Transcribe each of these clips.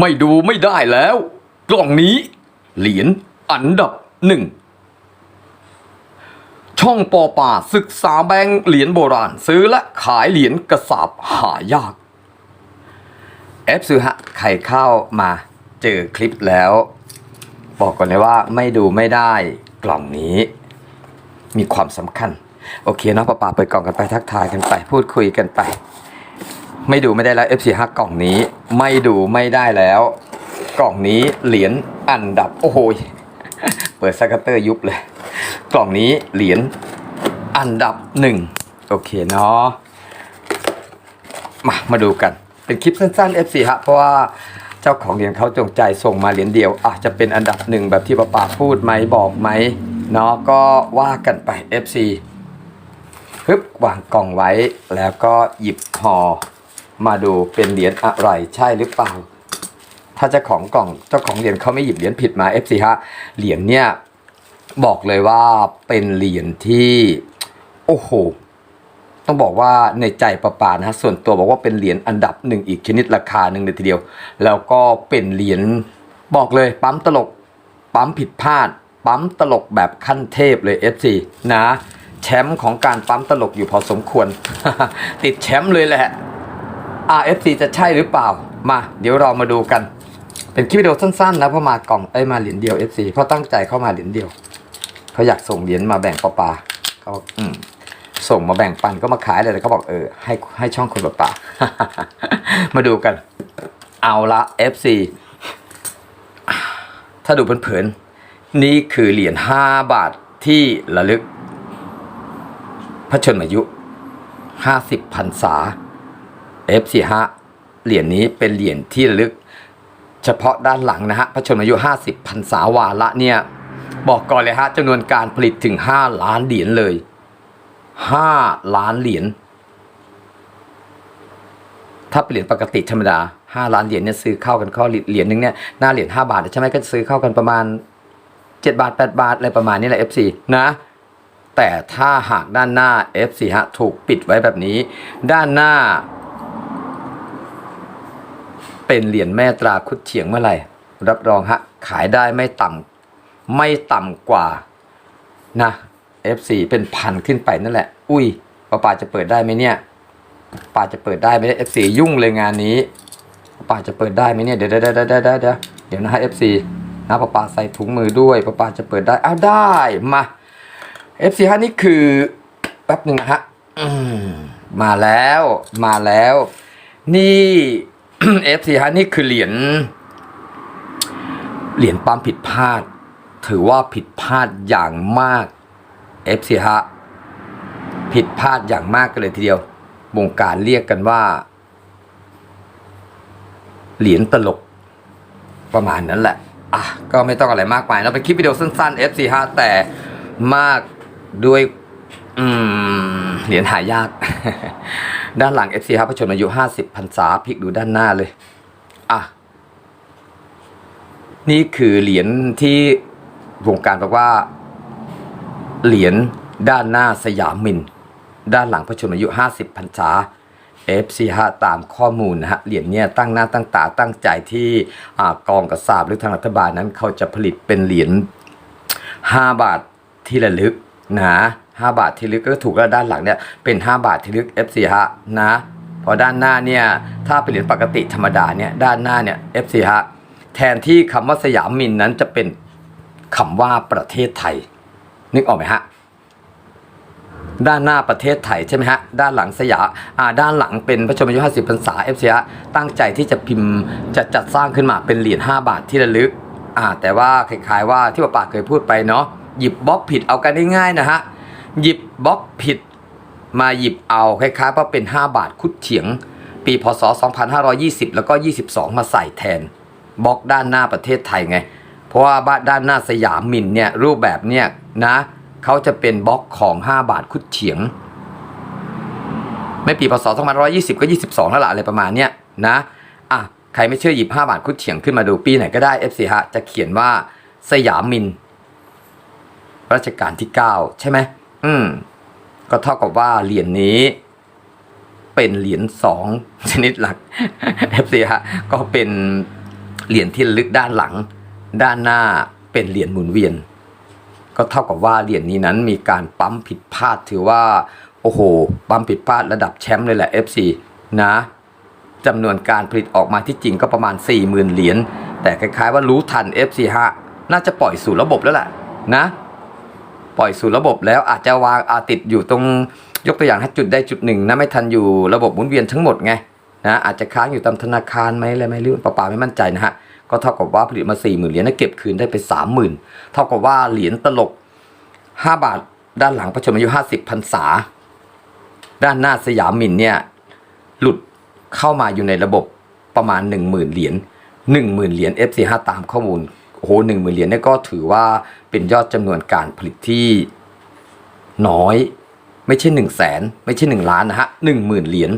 ไม่ดูไม่ได้แล้ว กล่องนี้ เหรียญอันดับหนึ่ง ช่องปอป่าศึกษาแบงค์เหรียญโบราณ ซื้อและขายเหรียญกระสาบหายาก เอฟซื้อฮะใครเข้ามาเจอคลิปแล้ว บอกก่อนเลยว่าไม่ดูไม่ได้กล่องนี้ มีความสำคัญ โอเคเนาะป้าป่าเปิดกล่องกันไปทักทายกันไป พูดคุยกันไป ไม่ดูไม่ได้แล้ว F4 5กล่องนี้ ไม่ดูไม่ได้แล้ว กล่องนี้เหรียญอันดับ โอ้โหยเปิดสกัตเตอร์ยุบเลย กล่องนี้เหรียญอันดับหนึ่งโอเคเนาะมามาดูกัน เป็นคลิปสั้นๆ F4 ฮะเพราะว่าเจ้าของเหรียญเขาจงใจส่งมาเหรียญเดียวอาจจะเป็นอันดับหนึ่งแบบที่ป้าปาพูดไหมบอกไหมเนาะก็ว่ากันไป FC ฮึบวางกล่องไว้แล้วก็หยิบห่อ มาดูเป็นเหรียญอะไรใช่หรือเปล่า ถ้าเจ้าของกล่องเจ้าของเหรียญเขาไม่หยิบเหรียญผิดมา FC ฮะเหรียญเนี่ยบอกเลยว่าเป็นเหรียญที่โอ้โหต้องบอกว่าในใจประปานะฮะส่วนตัวบอกว่าเป็นเหรียญอันดับหนึ่งอีกชนิดราคาหนึ่งเลยทีเดียว แล้วก็เป็นเหรียญบอกเลยปั๊มตลกปั๊มผิดพลาด ปั๊มตลกแบบขั้นเทพเลย FC นะ แชมป์ของการปั๊มตลกอยู่พอสมควร ติดแชมป์เลยแหละ RFC จะใช่หรือเปล่า มาเดี๋ยวเรามาดูกัน เป็นคลิปวิดีโอสั้นๆนะเพราะมากล่องเอ้มาเหรียญเดียว FC เพราะตั้งใจเข้ามาเหรียญเดียวเขาอยากส่งเหรียญมาแบ่งปะปาเขาอกอืมส่งมาแบ่งปันก็มาขายเลยแต่เขาบอกเออให้ให้ช่องคนปะปลามาดูกัน เอาละ FC ถ้าดูเผินๆนี่คือเหรียญ5บาทที่ระลึก พระชนมายุ 50พรรษา F45 เหรียญนี้เป็นเหรียญที่ระลึก เฉพาะด้านหลังนะฮะพระชนมายุ 50พรรษาวาระเนี่ย บอกก่อนเลยฮะจำนวนการผลิตถึง 5 ล้านเหรียญเลย 5 ล้านเหรียญถ้าเป็นเหรียญปกติธรรมดา 5 ล้านเหรียญเนี่ยซื้อเข้ากันเข้าเหรียญหนึงเนี่ยหน้าเหรียญ5บาทใช่ไหมก็ซื้อเข้ากันประมาณ 7 บาท 8 บาทอะไรประมาณนี้แหละ F4 นะแต่ถ้าหากด้านหน้า F4 ฮะถูกปิดไว้แบบนี้ ด้านหน้า เป็นเหรียญแม่ตราคุดเฉียงเมื่อไหร่ รับรองฮะ ขายได้ไม่ต่ำไม่ต่ำกว่านะ F4 เป็นพันขึ้นไปนั่นแหละ อุ้ยป้าป่าจะเปิดได้ไหมเนี่ยป้าจะเปิดได้ไหมเนี่ย F4 ยุ่งเลยงานนี้ป้าจะเปิดได้ไหมเนี่ยเดี๋ยวเดี๋ยวเดี๋ยวเดี๋ยวเดี๋ยวเดี๋ยวนะฮะ F4 นะป้าป่าใส่ถุงมือด้วยป้าป่าจะเปิดได้อ้าวได้มา F4 ฮะนี่คือแป๊บหนึ่งฮะมาแล้วมาแล้ว นี่ F4 ฮะนี่คือเหรียญเหรียญปั๊มผิดพลาด ถือว่าผิดพลาดอย่างมาก F4 ฮะผิดพลาดอย่างมากกันเลยทีเดียววงการเรียกกันว่า เหรียญตลกประมาณนั้นแหละอะก็ไม่ต้องอะไรมากมายเราเป็นคลิปวิดีโอสั้นๆ F4 ฮะแต่มากด้วย อืม เหรียญหายาก ด้านหลัง FC ครับพระชนมายุ50พรรษาพลิกดูด้านหน้าเลยอะนี่คือเหรียญที่วงการบอกว่า เหรียญด้านหน้าสยามมิน ด้านหลังพระชนมายุ 50พรรษา FC5 ตามข้อมูลนะฮะเหรียญเนี่ยตั้งหน้าตั้งตาตั้งใจที่กองกระสาบหรือทางรัฐบาลนั้นเขาจะผลิตเป็นเหรียญ5บาทที่ระลึกนะ 5 บาทที่ลึกก็ถูกแล้วด้านหลังเนี่ยเป็น 5 บาทที่ลึก F4 ฮะนะพอด้านหน้าเนี่ยถ้าเป็นเหรียญปกติธรรมดาเนี่ยด้านหน้าเนี่ย F4 ฮะแทนที่คำว่าสยามมินนั้นจะเป็นคำว่าประเทศไทย นึกออกไหมฮะด้านหน้าประเทศไทยใช่ไหมฮะ ด้านหลังสยามอ่าด้านหลังเป็นพระชนมายุ50พรรษา f อ a ตั้งใจที่จะพิมพ์จะจัดสร้างขึ้นมาเป็นเหรียญ5บาทที่ระลึกอ่าแต่ว่าคล้ายๆว่าที่ป้าป่าเคยพูดไปเนาะหยิบบล็อกผิดเอากันได้ง่ายนะฮะ หยิบบล็อกผิดมาหยิบเอาคล้ายๆว่าเป็น 5 บาทคุดเฉียง ปีพศ 2520 แล้วก็ 22 มาใส่แทนบล็อกด้านหน้าประเทศไทยไง เพราะว่าบ้านด้านหน้าสยามมินเนี่ยรูปแบบเนี่ยนะเขาจะเป็นบล็อกของ 5 บาทคุดเฉียง ไม่ปีพศ 2520 ก็ 22 แล้วล่ะอะไรประมาณเนี้ยนะอะใครไม่เชื่อหยิบ 5 บาทคุดเฉียงขึ้นมาดูปีไหนก็ได้ FC ฮะจะเขียนว่าสยามมินรัชกาลที่ 9 ใช่ไหม อืม ก็เท่ากับว่าเหรียญนี้ เป็นเหรียญสองชนิดหลัก FC ฮะก็เป็นเหรียญที่ลึกด้านหลัง ด้านหน้าเป็นเหรียญหมุนเวียน ก็เท่ากับว่าเหรียญนี้นั้นมีการปั๊มผิดพลาดถือว่า โอ้โห ปั๊มผิดพลาดระดับแชมป์เลยแหละ FC นะจำนวนการผลิตออกมาที่จริงก็ประมาณ 40,000 เหรียญแต่คล้ายๆว่ารู้ทัน FC ฮะน่าจะปล่อยสู่ระบบแล้วแหละนะ ปล่อยสู่ระบบแล้วอาจจะวางอาติดอยู่ตรงยกตัวอย่างให้จุดได้จุดหนึ่งนะไม่ทันอยู่ระบบหมุนเวียนทั้งหมดไงนะอาจจะค้างอยู่ตามธนาคารไหมอะไรไหมหรือปะปาไม่มั่นใจนะฮะก็เท่ากับว่าผลิตมา4 0,000เหรียญนะเก็บคืนได้ไป30,000เท่ากับว่าเหรียญตลก 5 บาทด้านหลังพระชนมายุ50พรรษา ด้านหน้าสยามมินเนี่ยหลุดเข้ามาอยู่ในระบบประมาณ 10,000 เหรียญ10,000 เหรียญ FC5 ตามข้อมูล โอ้โห10,000เหรียญเนี่ยก็ถือว่าเป็นยอดจำนวนการผลิตที่น้อย ไม่ใช่1 0 0 0 0แสนไม่ใช่1ล้านนะฮะ10,000เหรียญ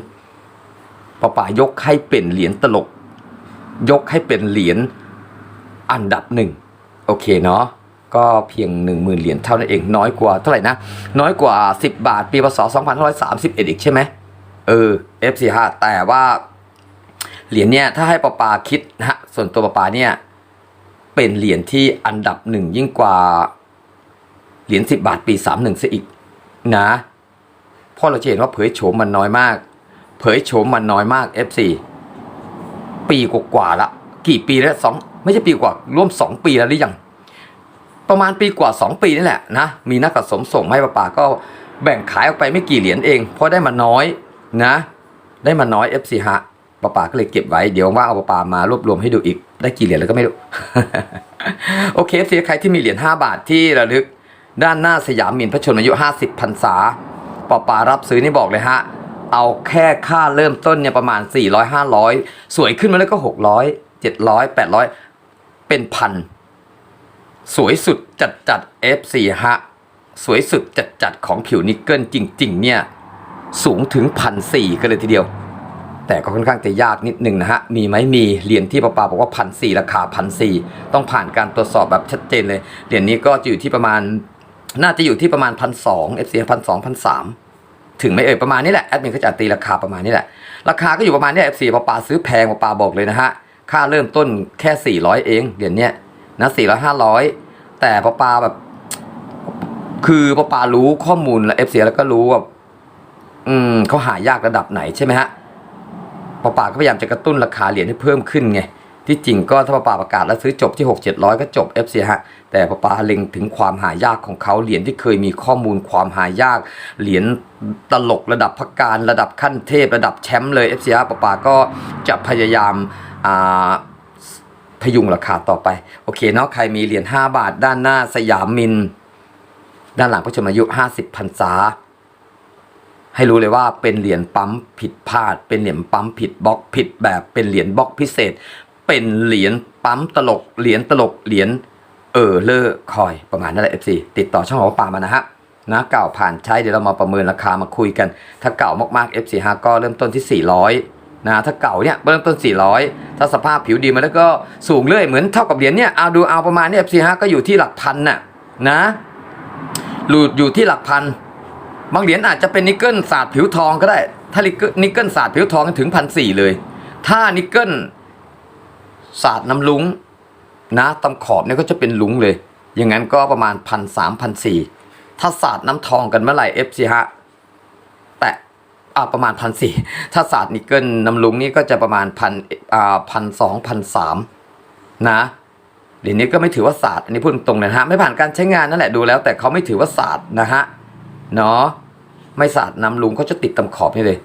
ป้าป่ายกให้เป็นเหรียญตลก ยกให้เป็นเหรียญอันดับหนึ่งโอเคเนาะก็เพียง 1 0,000 เหรียญเท่านั้นเองน้อยกว่าเท่าไหร่นะ น้อยกว่า 10 บาท ปีพศ2531 อีกใช่ไหมเออ F45 แต่ว่า เหรียญเนี่ย ถ้าให้ปปาคิดนะฮะส่วนตัวปปาเนี่ย เป็นเหรียญที่อันดับหนึ่งยิ่งกว่าเหรียญ10 บาทปี 31ซะอีกนะพราะเราจะเห็นว่าเผยโฉมมันน้อยมาก เผยโฉมมันน้อยมาก F4 ปีกว่าๆละ กี่ปีแล้วสองไม่ใช่ปีกว่าร่วม 2 ปีแล้วหรือยัง ประมาณปีกว่า 2 ปีนี่แหละนะ มีนักสะสมส่งให้ป้าป่าก็แบ่งขายออกไปไม่กี่เหรียญเอง เพราะได้มาน้อยนะ ได้มาน้อย FC ฮะ ป้าป่าก็เลยเก็บไว้เดี๋ยวว่าเอาป้าป่ามารวบรวมให้ดูอีก ได้กี่เหรียญแล้วก็ไม่รู้ โอเค FC ใครที่มีเหรียญ5บาทที่ระลึก ด้านหน้าสยามมินพระชนมายุ 50พรรษาป้าป่ารับซื้อนี่บอกเลยฮะ เอาแค่ค่าเริ่มต้นเนี่ยประมาณ 400 500 สวยขึ้นมาแล้วก็ 600 700 800 เป็นพัน สวยสุดจัดจัด F4 ฮะ สวยสุดจัดจัดของผิวนิกเกิลจริง ๆ เนี่ย สูงถึงพันสี่กันเลยทีเดียว แต่ก็ค่อนข้างจะยากนิดหนึ่งนะฮะ มีไหมมีเหรียญที่ปาปาบอกว่าพันสี่ราคาพันสี่ต้องผ่านการตรวจสอบแบบชัดเจนเลย เหรียญนี้ก็จะอยู่ที่ประมาณ น่าจะอยู่ที่ประมาณพันสองเอฟซีพันสองพันสามถึงไม่เอ่ยประมาณนี้แหละแอดมินก็จะตีราคาประมาณนี้แหละ ราคาก็อยู่ประมาณนี้เอฟซีปาปาซื้อแพงปาปาบอกเลยนะฮะ ค่าเริ่มต้นแค่สี่ร้อยเองเหรียญเนี้ยนะสี่ร้อยห้าร้อยแต่ปาปาแบบ คือปาปารู้ข้อมูลและเอฟซีแล้วก็รู้ว่าอืมเขาหายากระดับไหนใช่ไหมฮะ ปาปาก็พยายามจะกระตุ้นราคาเหรียญให้เพิ่มขึ้นไงที่จริงก็ถ้าปาปาประกาศแล้วซื้อจบที่ 6 700 ก็จบ FC ฮะ แต่ปาปาเล็งถึงความหายากของเขาเหรียญที่เคยมีข้อมูลความหายาก เหรียญตลกระดับพักการระดับขั้นเทพระดับแชมป์เลย FC ฮะปาปาก็จะพยายามอ่าพยุงราคาต่อไป โอเคเนาะใครมีเหรียญ5บาทด้านหน้าสยามมิน ด้านหลังพระชนมายุ 50พรรษา ให้รู้เลยว่าเป็นเหรียญปั๊มผิดพลาด เป็นเหรียญปั๊มผิดบล็อกผิดแบบเป็นเหรียญบล็อกพิเศษ เป็นเหรียญปั๊มตลกเหรียญตลกเหรียญเออเลอร์คอยประมาณนั้นแหละ FC ติดต่อช่องของป่ามานะฮะนะเก่าผ่านใช้เดี๋ยวเรามาประเมินราคามาคุยกัน ถ้าเก่ามากๆ FC ฮะก็เริ่มต้นที่ 400นะถ้าเก่าเนี่ยเริ่มต้น 400 ถ้าสภาพผิวดีมาแล้วก็สูงเรื่อยเหมือนเท่ากับเหรียญเนี่ยเอาดูเอาประมาณนี้ FC ฮะก็อยู่ที่หลักพันน่ะนะหลุดอยู่ที่หลักพัน บางเหรียญอาจจะเป็นนิกเกิลศาสตร์ผิวทองก็ได้ ถ้านิกเกิลนิกเกิลศาสตร์ผิวทองถึงพันสี่เลย ถ้านิกเกิลศาสตร์น้ำลุงนะตำขอบเนี่ยก็จะเป็นลุงเลย อย่างนั้นก็ประมาณพันสามพันสี่ถ้าศาสตร์น้ำทองกันเมื่อไหร่เอฟซีฮะแต่อาประมาณพันสี่ถ้าศาสตร์นิกเกิลน้ำลุงนี่ก็จะประมาณพันอ่าพันสองพันสามนะเหรียญนี้ก็ไม่ถือว่าศาสตร์อันนี้พูดตรงเลยนะฮะไม่ผ่านการใช้งานนั่นแหละดูแล้ว แต่เขาไม่ถือว่าศาสตร์นะฮะ เนาะไม่สาดน้ำลุงเขาจะติดตำขอบนี่เลย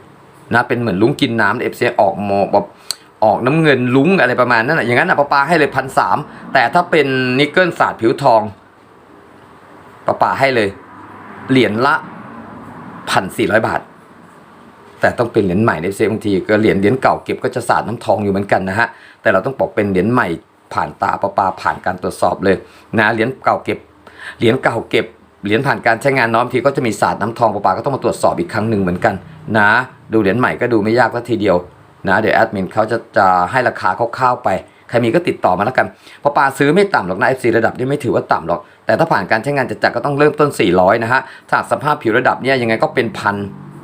นะเป็นเหมือนลุงกินน้ำเอฟซีออกโมแบบออกน้ำเงินลุงอะไรประมาณนั้นแหะอย่างนั้นอะป้าปาให้เลยพันสามแต่ถ้าเป็นนิกเกิลศาสตร์ผิวทองป้าปาให้เลย เหรียญละพันสี่ร้อยบาท แต่ต้องเป็นเหรียญใหม่ในเซบางทีก็เหรียญเหรียญเก่าเก็บก็จะสาดน้ำทองอยู่เหมือนกันนะฮะแต่เราต้องบอกเป็นเหรียญใหม่ผ่านตาป้าปาผ่านการตรวจสอบเลยนะเหรียญเก่าเก็บเหรียญเก่าเก็บ เหรียญผ่านการใช้งานน้อมทีก็จะมีศาสตร์น้ำทองปลาปาก็ต้องมาตรวจสอบอีกครั้งหนึ่งเหมือนกันนะ ดูเหรียญใหม่ก็ดูไม่ยากสักทีเดียวนะเดี๋ยวแอดมินเขาจะจะให้ราคาคร่าวๆไปใครมีก็ติดต่อมาแล้วกันปลาปาซื้อไม่ต่ำหรอกนะ FC ระดับนี้ไม่ถือว่าต่ำหรอก แต่ถ้าผ่านการใช้งานจัดๆก็ต้องเริ่มต้น 400 นะฮะถ้าสภาพผิวระดับเนี้ยยังไงก็เป็นพัน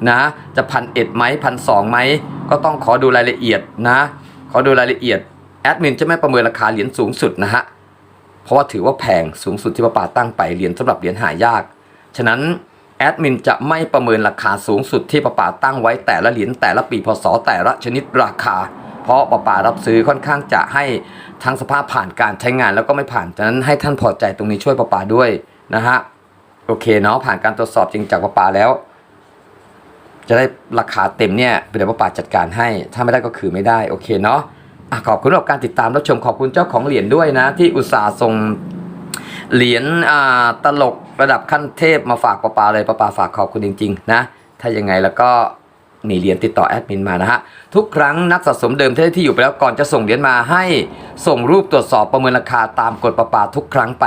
นะ จะพันเอ็ดไหมพันสองไหมก็ต้องขอดูรายละเอียดนะ ขอดูรายละเอียดแอดมินจะไม่ประเมินราคาเหรียญสูงสุดนะฮะ ราะว่าถือว่าแพงสูงสุดที่ป้าป่าตั้งไปเหรียญสำหรับเหรียญหายาก ฉะนั้นแอดมินจะไม่ประเมินราคาสูงสุดที่ป้าป่าตั้งไว้แต่ละเหรียญแต่ละปีพศแต่ละชนิดราคา เพราะป้าป่ารับซื้อค่อนข้างจะให้ทั้งสภาพผ่านการใช้งานแล้วก็ไม่ผ่าน ฉะนั้นให้ท่านพอใจตรงนี้ช่วยป้าป่าด้วยนะฮะโอเคเนาะผ่านการตรวจสอบจริงจากป้าป่าแล้ว จะได้ราคาเต็มเนี่ยเดี๋ยวป้าป่าจัดการให้ ถ้าไม่ได้ก็คือไม่ได้โอเคเนาะ ขอบคุณสำหรับการติดตามรับชมขอบคุณเจ้าของเหรียญด้วยนะ ที่อุตส่าห์ส่งเหรียญตลกระดับขั้นเทพมาฝากป้าป่าเลยป้าป่าฝากขอบคุณจริง ๆ นะ ถ้ายังไงแล้วก็มีเหรียญติดต่อแอดมินมานะฮะ ทุกครั้งนักสะสมเดิมที่ได้ที่อยู่ไปแล้วก่อนจะส่งเหรียญมาให้ส่งรูปตรวจสอบประเมินราคาตามกฎป้าป่าทุกครั้งไป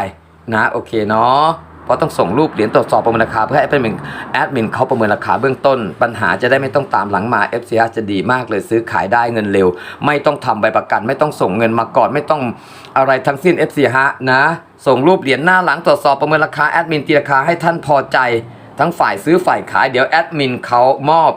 นะ โอเคเนาะ เพราะต้องส่งรูปเหรียญตรวจสอบประเมินราคาเพื่อให้แอดมินแอดมินเขาประเมินราคาเบื้องต้น ปัญหาจะได้ไม่ต้องตามหลังมา FCR จะดีมากเลยซื้อขายได้เงินเร็ว ไม่ต้องทำใบประกัน ไม่ต้องส่งเงินมาก่อน ไม่ต้องอะไรทั้งสิ้น FCR นะ ส่งรูปเหรียญหน้าหลังตรวจสอบประเมินราคาแอดมินตีราคาให้ท่านพอใจ ทั้งฝ่ายซื้อฝ่ายขายเดี๋ยวแอดมินเขามอบ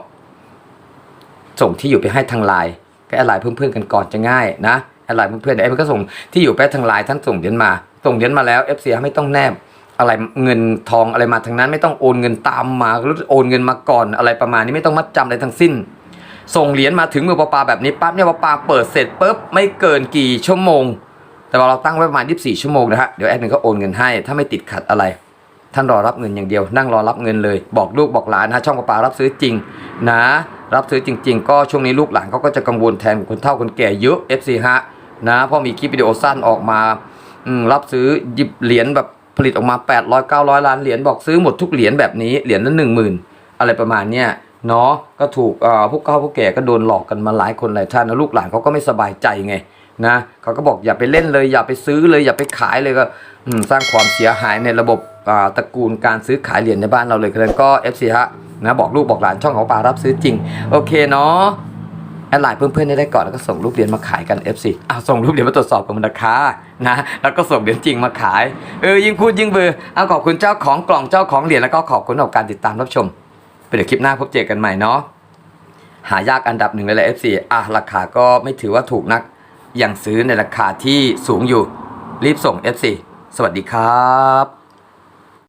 ส่งที่อยู่ไปให้ทางไลน์ก็แอดไลน์เพื่อนๆกันก่อนจะง่ายนะแอดไลน์เพื่อนๆเดี๋ยวแอดมินก็ส่งที่อยู่ไปทางไลน์ท่านส่งเหรียญมา ส่งเหรียญมาแล้ว FCR ไม่ต้องแนบ อะไรเงินทองอะไรมาทั้งนั้น ไม่ต้องโอนเงินตามมาหรือโอนเงินมาก่อนอะไรประมาณนี้ไม่ต้องมัดจำอะไรทั้งสิ้น ส่งเหรียญมาถึงมือปลาปาแบบนี้ปั๊บเนี่ยปลาปาเปิดเสร็จปุ๊บไม่เกินกี่ชั่วโมง แต่ว่าเราตั้งไว้ประมาณ 24 ชั่วโมงนะฮะเดี๋ยวแอดมินก็โอนเงินให้ ถ้าไม่ติดขัดอะไร ท่านรอรับเงินอย่างเดียว นั่งรอรับเงินเลย บอกลูกบอกหลานนะช่องปลาปารับซื้อจริงนะรับซื้อจริง ๆ ก็ช่วงนี้ลูกหลานเขาก็จะกังวลแทนคนเฒ่าคนแก่เยอะ FC ฮะนะพราะมีคลิปวิดีโอสั้นออกมารับซื้อหยิบเหรียญแบบ ผลิตออกมา 800 900 ล้านเหรียญบอกซื้อหมดทุกเหรียญแบบนี้เหรียญละหนึ่งหมื่นอะไรประมาณเนี้ยเนาะก็ถูกเอ่อพวกเฒ่าพวกแก่ก็โดนหลอกกันมาหลายคนหลายท่านแล้วลูกหลานเขาก็ไม่สบายใจไงนะเขาก็บอกอย่าไปเล่นเลย อย่าไปซื้อเลย อย่าไปขายเลยก็สร้างความเสียหายในระบบตระกูลการซื้อขายเหรียญในบ้านเราเลยฉะนั้นก็ FC ฮะนะบอกลูกบอกหลานช่องของปลารับซื้อจริง โอเคเนาะ ดไลน์เพื่อนๆได้ก่อนแล้วก็ส่งรูปเหรียญมาขายกัน FC อ้าวส่งรูปเหรียญมาตรวจสอบกันราคานะแล้วก็ส่งเหรียญจริงมาขายเออยิ่งพูดยิ่งเบอร์เอาขอบคุณเจ้าของกล่องเจ้าของเหรียญแล้วก็ขอบคุณสำหรับการติดตามรับชมไปเดี๋ยวคลิปหน้าพบเจอกันใหม่เนาะหายากอันดับหนึ่งเลยแหละ FC อะราคาก็ไม่ถือว่าถูกนักยังซื้อในราคาที่สูงอยู่รีบส่ง FC สวัสดีครับ